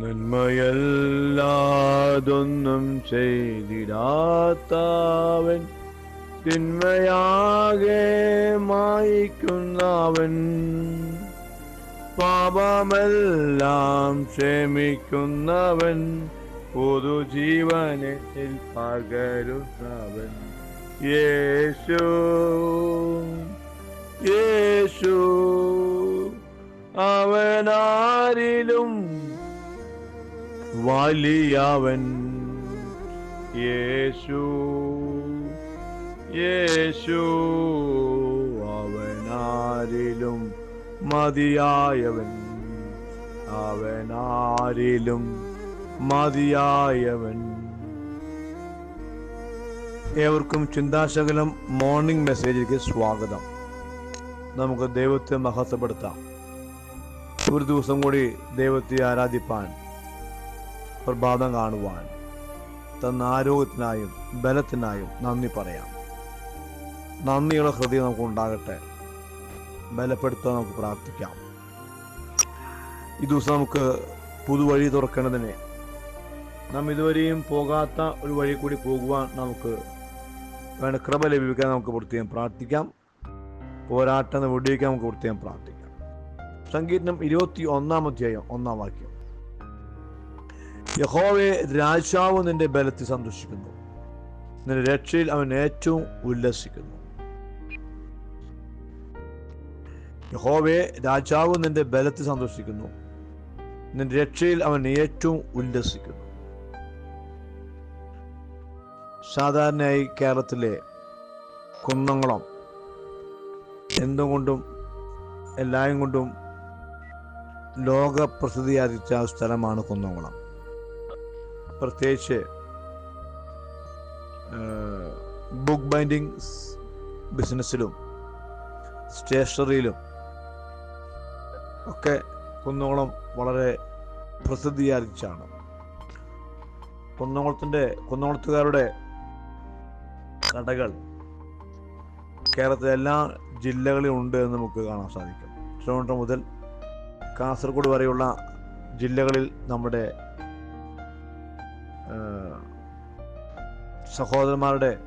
നന്മയല്ലാതൊന്നും ചെയ്തിടാത്താവൻ തിന്മയാകെ മായിക്കുന്നവൻ. പാപമെല്ലാം ക്ഷമിക്കുന്നവൻ പൊതുജീവനത്തിൽ പകരുന്നവൻ. യേശു യേശു അവനാരിലും വലിയവൻ. യേശു യേശു അവനാരിലും മതിയായവൻ. അവനാരിലും മതിയായവൻ. ഏവർക്കും ചിന്താശകലം മോർണിംഗ് മെസ്സേജിലേക്ക് സ്വാഗതം. നമുക്ക് ദൈവത്തെ മഹത്വപ്പെടുത്താം. ഒരു ദിവസം കൂടി ദൈവത്തെ ആരാധിപ്പാൻ പ്രഭാതം കാണുവാൻ തന്ന ആരോഗ്യത്തിനായും ബലത്തിനായും നന്ദി പറയാം. നന്ദിയുള്ള ഹൃദയം നമുക്ക് ഉണ്ടാകട്ടെ ബലപ്പെടുത്താൻ നമുക്ക് പ്രാർത്ഥിക്കാം. ഈ ദിവസം നമുക്ക് പുതുവഴി തുറക്കേണ്ടതിന് നാം ഇതുവരെയും പോകാത്ത ഒരു വഴി കൂടി പോകുവാൻ നമുക്ക് വേണ്ട കൃപ ലഭിക്കാൻ നമുക്ക് പ്രത്യേകം പ്രാർത്ഥിക്കാം. പോരാട്ടം വിടിയിക്കാൻ നമുക്ക് പ്രത്യേകം പ്രാർത്ഥിക്കാം. സംഗീതം ഇരുപത്തി ഒന്നാം അധ്യായം ഒന്നാം വാക്യം. യഹോവെ രാജാവ് നിന്റെ ബലത്തിൽ സന്തോഷിക്കുന്നു നിന്റെ രക്ഷയിൽ അവൻ ഏറ്റവും ഉല്ലസിക്കുന്നു. യഹോവെ രാജാവ് നിന്റെ ബലത്തിൽ സന്തോഷിക്കുന്നു നിന്റെ രക്ഷയിൽ അവൻ ഏറ്റവും ഉല്ലസിക്കുന്നു. സാധാരണയായി കേരളത്തിലെ കുന്നംകുളം എന്തുകൊണ്ടും എല്ലായും കൊണ്ടും ലോക പ്രസിദ്ധിയാർജിച്ച സ്ഥലമാണ് കുന്നംകുളം. പ്രത്യേകിച്ച് ബുക്ക് ബൈൻഡിങ് ബിസിനസ്സിലും സ്റ്റേഷനറിയിലും ഒക്കെ കുന്നോളം വളരെ പ്രസിദ്ധിയാർജിച്ചാണ് കുന്നോളത്തിന്റെ കുന്നോളത്തുകാരുടെ കടകൾ കേരളത്തിലെ എല്ലാ ജില്ലകളിലും ഉണ്ട് എന്ന് നമുക്ക് കാണാൻ സാധിക്കും. തിരുവനന്തപുരം മുതൽ കാസർഗോഡ് വരെയുള്ള ജില്ലകളിൽ നമ്മുടെ സഹോദരന്മാരുടെ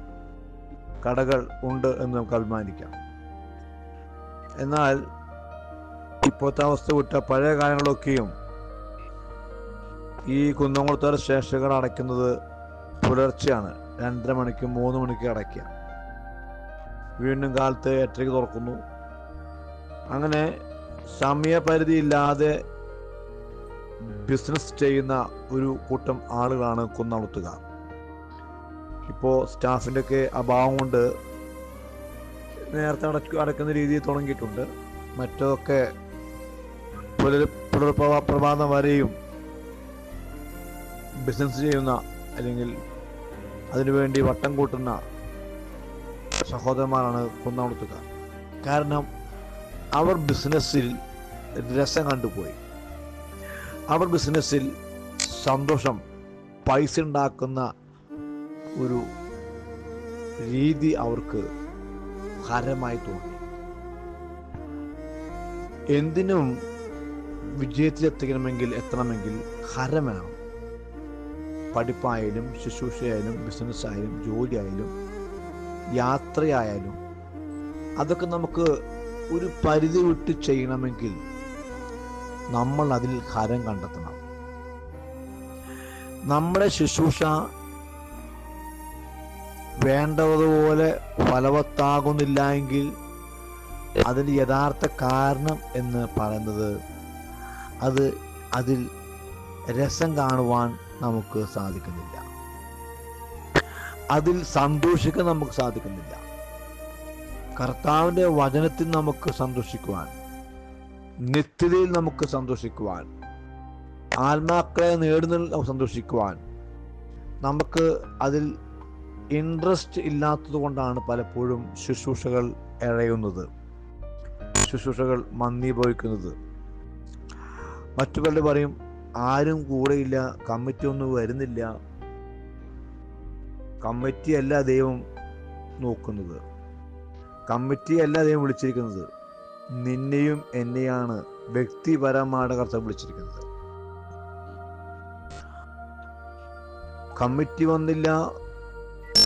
കടകൾ ഉണ്ട് എന്ന് നമുക്ക് അഭിമാനിക്കാം. എന്നാൽ ഇപ്പോഴത്തെ അവസ്ഥ വിട്ട പഴയ കാലങ്ങളൊക്കെയും ഈ കുന്നംകുളത്തോടെ സ്റ്റേഷനുകൾ അടയ്ക്കുന്നത് പുലർച്ചെയാണ്. രണ്ടര മണിക്കും മൂന്ന് മണിക്കും അടയ്ക്കുക. വീണ്ടും കാലത്ത് എട്ടരയ്ക്ക് തുറക്കുന്നു. അങ്ങനെ സമയപരിധി ഇല്ലാതെ ബിസിനസ് ചെയ്യുന്ന ഒരു കൂട്ടം ആളുകളാണ് കുന്നളത്തുകാർ ഇപ്പോൾ സ്റ്റാഫിന്റെ ഒക്കെ അഭാവം കൊണ്ട് നേരത്തെ അടച്ചു അടക്കുന്ന രീതിയിൽ തുടങ്ങിയിട്ടുണ്ട്. മറ്റൊക്കെ പുലർ പുലർപ്രഭാ പ്രഭാതം വരെയും ബിസിനസ് ചെയ്യുന്ന അല്ലെങ്കിൽ അതിനുവേണ്ടി വട്ടം കൂട്ടുന്ന സഹോദരന്മാരാണ് കുന്നകുളത്തുകാർ കാരണം അവർ ബിസിനസ്സിൽ രസം കണ്ടുപോയി. അവർ ബിസിനസ്സിൽ സന്തോഷം പൈസ ഉണ്ടാക്കുന്ന ഒരു രീതി അവർക്ക് ഹരമായി തോന്നി. എന്തിനും വിജയത്തിലെത്തിക്കണമെങ്കിൽ എത്തണമെങ്കിൽ ഹരം വേണം. പഠിപ്പായാലും ശുശ്രൂഷയായാലും ബിസിനസ്സായാലും ജോലിയായാലും യാത്രയായാലും അതൊക്കെ നമുക്ക് ഒരു പരിധി വിട്ട് ചെയ്യണമെങ്കിൽ നമ്മൾ അതിൽ ഹരം കണ്ടെത്തണം. നമ്മുടെ ശുശ്രൂഷ വേണ്ടതുപോലെ ഫലവത്താകുന്നില്ല എങ്കിൽ അതിന് യഥാർത്ഥ കാരണം എന്ന് പറയുന്നത് അത് അതിൽ രസം കാണുവാൻ നമുക്ക് സാധിക്കുന്നില്ല. അതിൽ സന്തോഷിക്കാൻ നമുക്ക് സാധിക്കുന്നില്ല. കർത്താവിന്റെ വചനത്തിൽ നമുക്ക് സന്തോഷിക്കുവാൻ നിത്യതയിൽ നമുക്ക് സന്തോഷിക്കുവാൻ ആത്മാക്കളെ നേടുന്നതിൽ സന്തോഷിക്കുവാൻ നമുക്ക് അതിൽ ഇൻട്രസ്റ്റ് ഇല്ലാത്തത് കൊണ്ടാണ് പലപ്പോഴും ശുശ്രൂഷകൾ ഇഴയുന്നത് ശുശ്രൂഷകൾ മന്ദീഭവിക്കുന്നത് മറ്റു പലരും പറയും ആരും കൂടെയില്ല കമ്മിറ്റി ഒന്നും വരുന്നില്ല. കമ്മിറ്റി അല്ല ദൈവം നോക്കുന്നത്. കമ്മിറ്റിയല്ല ദൈവം വിളിച്ചിരിക്കുന്നത്. നിന്നെയും എന്നെയാണ് വ്യക്തിപരമായിട്ട് കർത്താവ് വിളിച്ചിരിക്കുന്നത്. കമ്മിറ്റി വന്നില്ല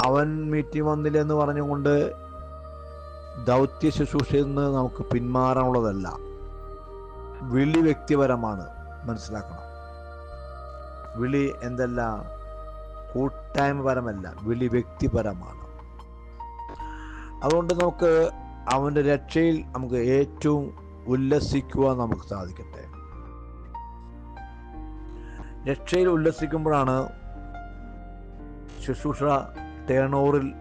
അവൻ മീറ്റിംഗ് വന്നില്ല എന്ന് പറഞ്ഞുകൊണ്ട് ദൗത്യ ശുശ്രൂഷയിൽ നിന്ന് നമുക്ക് പിന്മാറാനുള്ളതല്ല. വിളി വ്യക്തിപരമാണ് മനസ്സിലാക്കണം. വിളി എന്തല്ല കൂട്ടായ്മപരമല്ല വിളി വ്യക്തിപരമാണ്. അതുകൊണ്ട് നമുക്ക് അവന്റെ രക്ഷയിൽ നമുക്ക് ഏറ്റവും ഉല്ലസിക്കുവാൻ നമുക്ക് സാധിക്കട്ടെ. രക്ഷയിൽ ഉല്ലസിക്കുമ്പോഴാണ് ശുശ്രൂഷ ടേണോറിൽ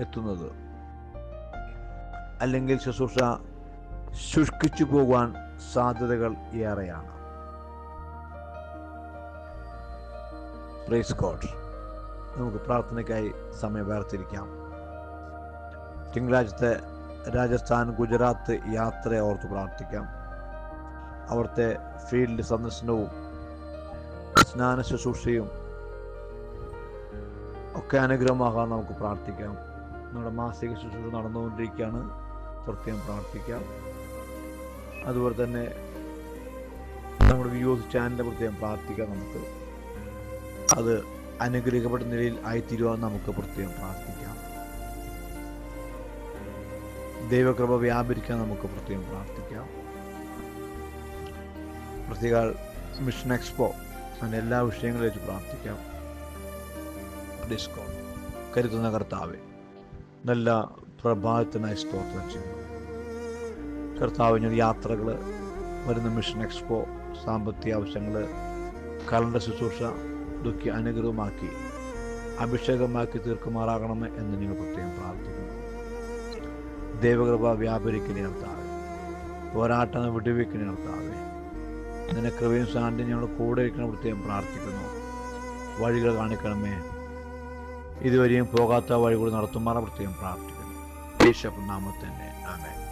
എത്തുന്നത്. അല്ലെങ്കിൽ ശുശ്രൂഷ ശുഷ്കിച്ചു പോകുവാൻ സാധ്യതകൾ ഏറെയാണ്. പ്രൈസ് ഗോഡ് നമുക്ക് പ്രാർത്ഥനയ്ക്കായി സമയം വേർതിരിക്കാം. തിങ്കളാഴ്ചത്തെ രാജസ്ഥാൻ ഗുജറാത്ത് യാത്ര ഓർത്ത് പ്രാർത്ഥിക്കാം. അവിടുത്തെ ഫീൽഡ് സന്ദർശനവും സ്നാന ശുശ്രൂഷയും ഒക്കെ അനുഗ്രഹമാകാൻ നമുക്ക് പ്രാർത്ഥിക്കാം. നമ്മുടെ മാസിക ശുശ്രൂഷ നടന്നുകൊണ്ടിരിക്കുകയാണ്. പ്രത്യേകം പ്രാർത്ഥിക്കാം. അതുപോലെ തന്നെ നമ്മുടെ വ്യൂസ് ചാനലിന്റെ പ്രത്യേകം പ്രാർത്ഥിക്കാം നമുക്ക്. അത് അനുഗ്രഹിക്കപ്പെട്ട നിലയിൽ ആയിത്തീരുവാൻ നമുക്ക് പ്രത്യേകം പ്രാർത്ഥിക്കാം. ദൈവകൃപ വ്യാപരിക്കാൻ നമുക്ക് പ്രത്യേകം പ്രാർത്ഥിക്കാം. പ്രത്യേക മിഷൻ എക്സ്പോ അങ്ങനെ എല്ലാ വിഷയങ്ങളും വെച്ച് പ്രാർത്ഥിക്കാം ഡിസ്കോ കരുതുന്ന കർത്താവെ നല്ല പ്രഭാതത്തിനായി സ്തോത്രം ചെയ്യുന്നു. കർത്താവിന് യാത്രകൾ വരുന്ന മിഷൻ എക്സ്പോ സാമ്പത്തിക ആവശ്യങ്ങൾ കലണ്ട ശുശ്രൂഷ ദുഃഖി അനുഗ്രഹമാക്കി അഭിഷേകമാക്കി തീർക്കുമാറാകണമേ എന്ന് നിങ്ങൾ പ്രത്യേകം പ്രാർത്ഥിക്കുന്നു. ദൈവകൃപ വ്യാപരിക്കുന്ന കർത്താവെ പോരാട്ടം വിടുവിക്കുന്ന കർത്താവെ നിന്റെ കൃപയും സാന്നിധ്യം ഞങ്ങൾ കൂടെ ഇരിക്കണം പ്രത്യേകം പ്രാർത്ഥിക്കുന്നു. വഴികൾ കാണിക്കണമേ. ഇതുവരെയും പോകാത്ത വഴികൾ നടത്തുമാറാൻ നടത്തുമാറ പ്രത്യേകം പ്രാർത്ഥിക്കുന്നു. ബിഷപ്പ് നാമത്തന്നെ ആമേൻ.